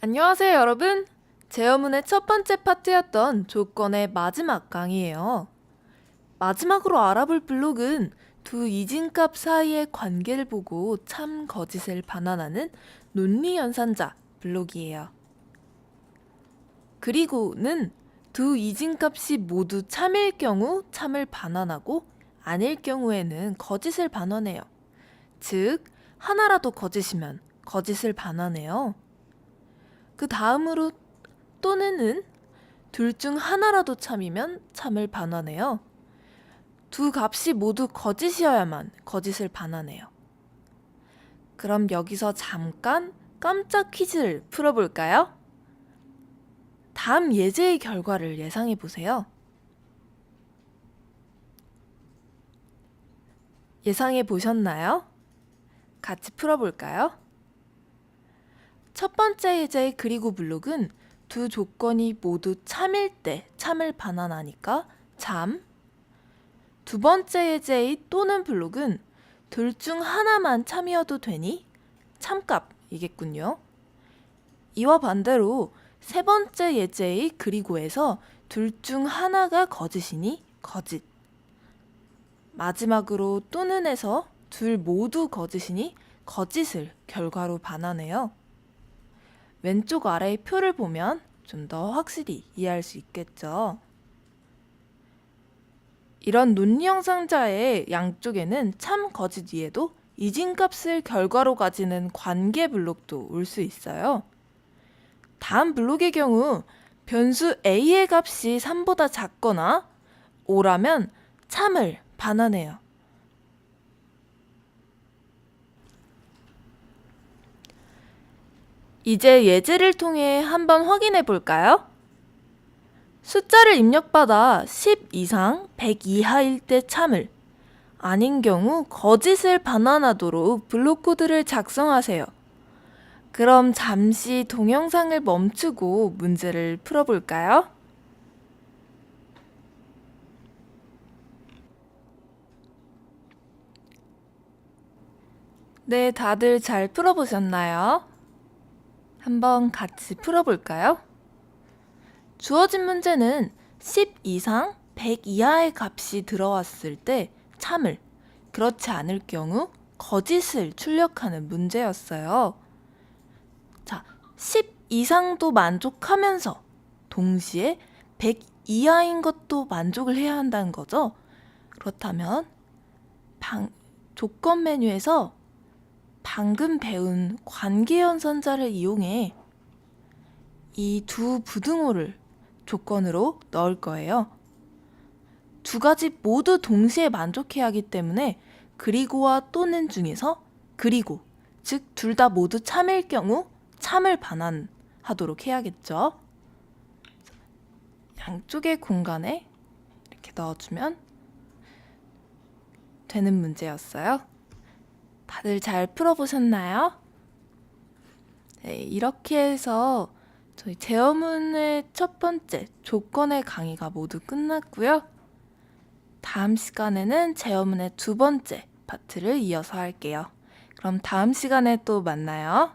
안녕하세요, 여러분. 제어문의 첫 번째 파트였던 조건의 마지막 강의예요. 마지막으로 알아볼 블록은 두 이진값 사이의 관계를 보고 참 거짓을 반환하는 논리 연산자 블록이에요. 그리고는 두 이진값이 모두 참일 경우 참을 반환하고 아닐 경우에는 거짓을 반환해요. 즉, 하나라도 거짓이면 거짓을 반환해요. 그 다음으로 또는 은 둘 중 하나라도 참이면 참을 반환해요. 두 값이 모두 거짓이어야만 거짓을 반환해요. 그럼 여기서 잠깐 깜짝 퀴즈를 풀어볼까요? 다음 예제의 결과를 예상해 보세요. 예상해 보셨나요? 같이 풀어볼까요? 첫 번째 예제의 그리고 블록은 두 조건이 모두 참일 때 참을 반환하니까 참. 두 번째 예제의 또는 블록은 둘 중 하나만 참이어도 되니 참값이겠군요. 이와 반대로 세 번째 예제의 그리고에서 둘 중 하나가 거짓이니 거짓. 마지막으로 또는에서 둘 모두 거짓이니 거짓을 결과로 반환해요. 왼쪽 아래의 표를 보면 좀 더 확실히 이해할 수 있겠죠. 이런 논리 형상자의 양쪽에는 참 거짓 위에도 이진값을 결과로 가지는 관계 블록도 올 수 있어요. 다음 블록의 경우 변수 a의 값이 3보다 작거나 5라면 참을 반환해요. 이제 예제를 통해 한번 확인해 볼까요? 숫자를 입력받아 10 이상 100 이하일 때 참을, 아닌 경우 거짓을 반환하도록 블록 코드를 작성하세요. 그럼 잠시 동영상을 멈추고 문제를 풀어볼까요? 네, 다들 잘 풀어보셨나요? 한번 같이 풀어볼까요? 주어진 문제는 10 이상 100 이하의 값이 들어왔을 때 참을, 그렇지 않을 경우 거짓을 출력하는 문제였어요. 자, 10 이상도 만족하면서 동시에 100 이하인 것도 만족을 해야 한다는 거죠. 그렇다면 방, 조건 메뉴에서 방금 배운 관계연산자를 이용해 이 두 부등호를 조건으로 넣을 거예요. 두 가지 모두 동시에 만족해야 하기 때문에 그리고와 또는 중에서 그리고 즉 둘 다 모두 참일 경우 참을 반환하도록 해야겠죠. 양쪽의 공간에 이렇게 넣어주면 되는 문제였어요. 다들 잘 풀어보셨나요? 네, 이렇게 해서 저희 제어문의 첫 번째 조건의 강의가 모두 끝났고요. 다음 시간에는 제어문의 두 번째 파트를 이어서 할게요. 그럼 다음 시간에 또 만나요.